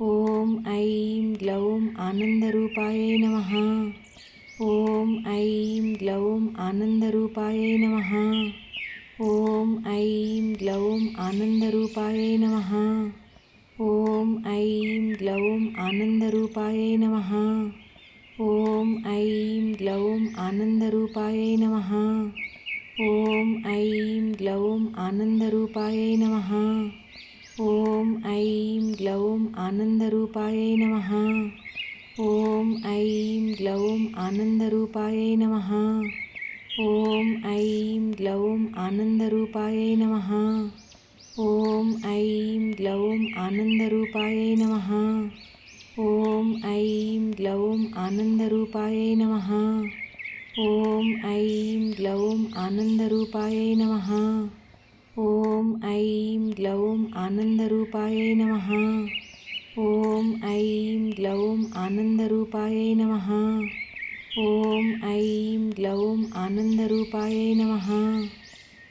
ఓం ఐం గ్లౌం ఆనందరూపాయ నమ. ఓం ఐం గ్లౌం ఆనందరూపాయ నమ. ఓం ఐం గ్లౌం ఆనందరూపాయ నమ. ఓం ఐం గ్లౌం ఆనందరూపాయ నమ. ఓం ఐం గ్లౌం ఆనందరూపాయ నమ. ఓం ఐం గ్లౌం ఆనందరూపాయై నమ. ॐ ऐं ग्लौं आनन्दरूपायै नमः। ॐ ऐं ग्लौं आनन्दरूपायै नमः। ॐ ऐं ग्लौं आनन्दरूपायै नमः। ॐ ऐं ग्लौं आनन्दरूपायै नमः। ॐ ऐं ग्लौं आनन्दरूपायै नमः। ॐ ऐं ग्लौं आनन्दरूपायै नमः। ఓం ఐం గ్లౌం ఆనందరూపాయ నమ. ఓం ఐం గ్లౌం ఆనందరూపాయ నమ. ఓం ఐం గ్లౌం ఆనందరూపాయ నమ.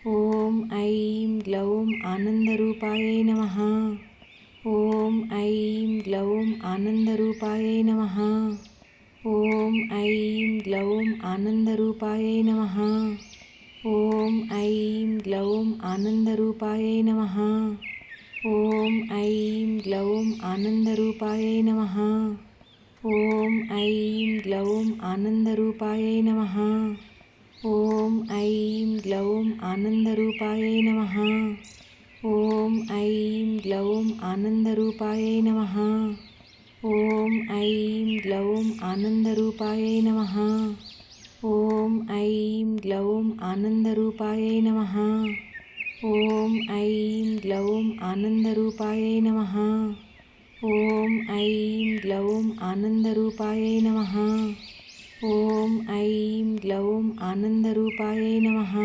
ఓం ఐం గ్లౌం ఆనందరూపాయ నమ. ఓం ఐం గ్లౌం ఆనందరూపాయ నమ. ఓం ఐం గ్లౌం ఆనందరూపాయ నమ. ఓం ఐం గ్లౌం ఆనందరూపాయ నమ. ఓం ఐం గ్లౌం ఆనందరూపాయ నమ. ఓం ఐం గ్లౌం ఆనందరూపాయ నమ. ఓం ఐం గ్లౌం ఆనందరూపాయ నమ. ఓం ఐం గ్లౌం ఆనందరూపాయ నమ. ఓం ఐం గ్లౌం ఆనందరూపాయ నమ. ॐ ऐं ग्लौं आनन्दरूपायै नमः। ॐ ऐं ग्लौं आनन्दरूपायै नमः। ॐ ऐं ग्लौं आनन्दरूपायै नमः। ॐ ऐं ग्लौं आनन्दरूपायै नमः।